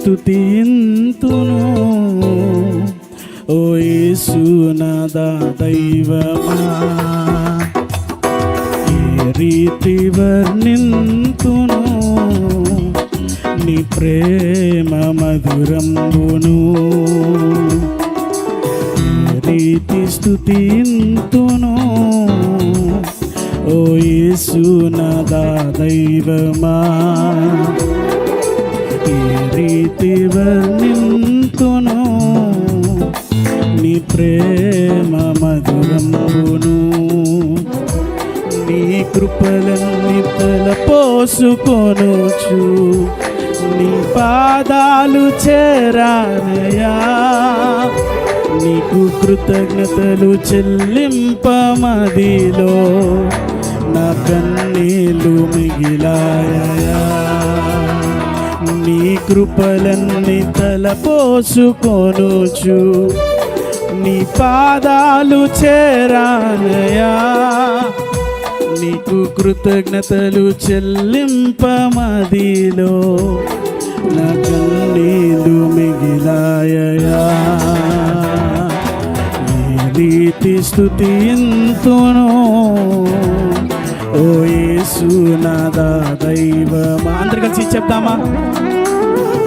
స్తుతింతును ఓ యేసునాదా దైవమా ఏ రీతి వర్ణింతును. నీ ప్రేమ మధురంబును. ఏ రీతి స్తుతింతును ఓ యేసునాదా దైవమా నీ కృపలన్నీ తలపోసుకొనుచు నీ పాదాలు చేరానయా నీకు కృతజ్ఞతలు చెల్లింపమదిలో. నా కన్నీలు మిగిలాయా నీ కృపలన్నీ తలపోసుకొనుచు నీ పాదాలు చేరానయా నీకు కృతజ్ఞతలు చెల్లింపమదిలో నా కన్నీళ్ళు మిగిలాయా నీతి స్థుతి స్థుతింతును ఓ యేసు నాదా దైవమా అందరు కలిసి చెప్తామా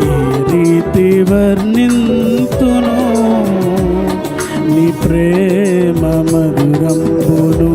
ఏ రీతి వర్ణింతును. నీ ప్రేమ మధురంబును.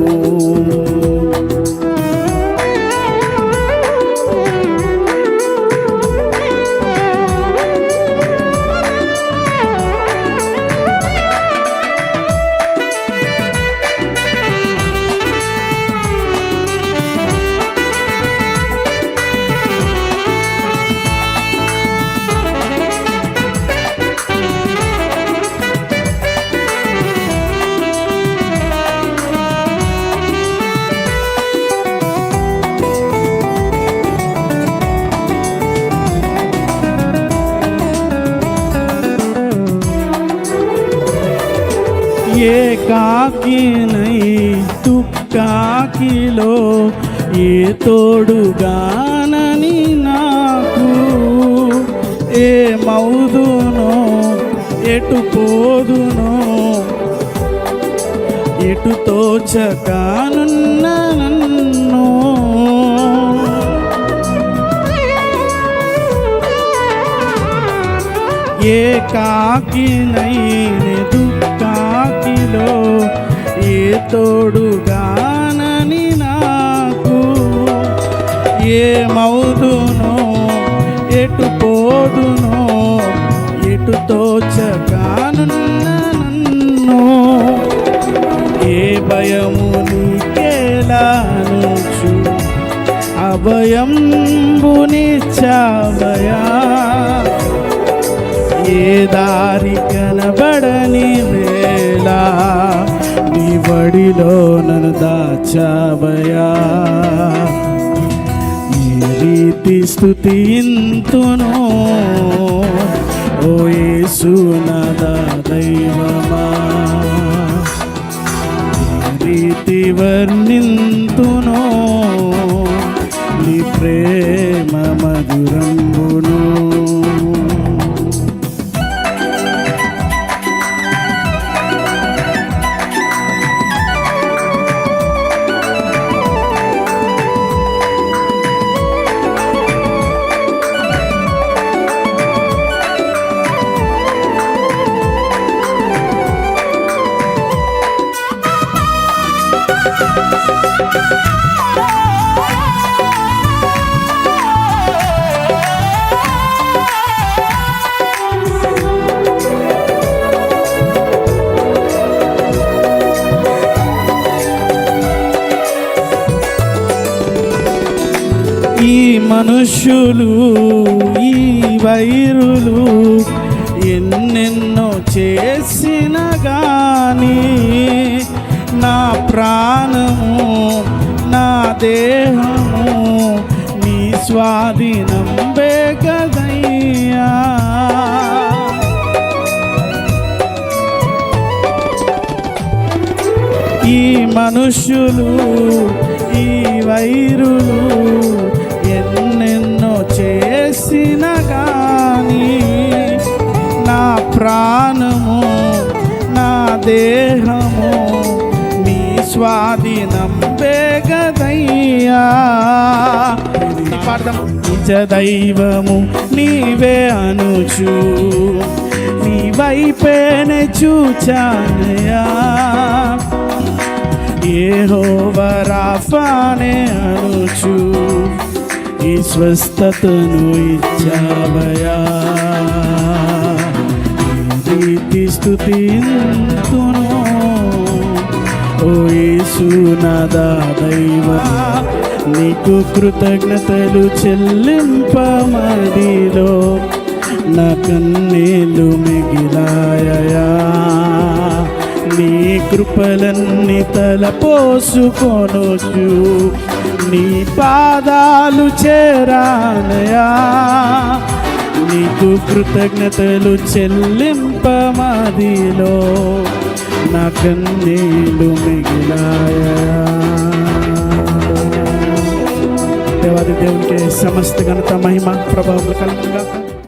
ఏ కాకినై తుక్కాకిలో ఏ తోడుగానని నాకు ఏ మౌదునో ఎటు పోదునో ఎటు తోచకానున్న నన్ను ఏ కాకినైనే ఏ తోడుగానని నాకు ఏ ఎటు పోదును ఎటు తోచగానున్న నన్ను ఏ భయము నీకేలానుచు అభయంబునిచ్చావయా ఏ దారి కనబడని వేళ నీలో నన్ను దాచావయా ఈ రీతి స్థుతి ఇంతును ఓ యేసునాదా దైవమా రీతి వర్ణింతును నీ ప్రేమ మధురం ఈ మనుష్యులు ఈ వైరులు ఎన్నెన్నో చేసిన కానీ నా ప్రాణము నా దేహము నీ స్వాధీనం బేగదయ్యా ఈ మనుష్యులు ఈ వైరులు ఎన్నెన్నో చేసిన గాని ప్రాణము నా దేహము స్వాధీనం వేగదయ్యా. పాడదాం నిజ దైవము నీవే అనుచు. నీ వైపేనే చూచానయా హోవరాఫానే అనుచు. ఈ స్వస్థతను ఇచ్చావయా ఈ రీతి స్థుతింతును ఓ యేసునాదా దైవా నీకు కృతజ్ఞతలు చెల్లింపమదిలో నా కన్నీలు మిగిలాయయా. నీ కృపలన్నీ తలపోసుకొనొచ్చు నీ పాదాలు చేరానయా నీకు కృతజ్ఞతలు చెల్లింపమదిలో నా కన్నీళ్ళు మిగిలాయా. దేవాది దేవునికి సమస్త ఘనత మహిమ ప్రభావం కలుగుగా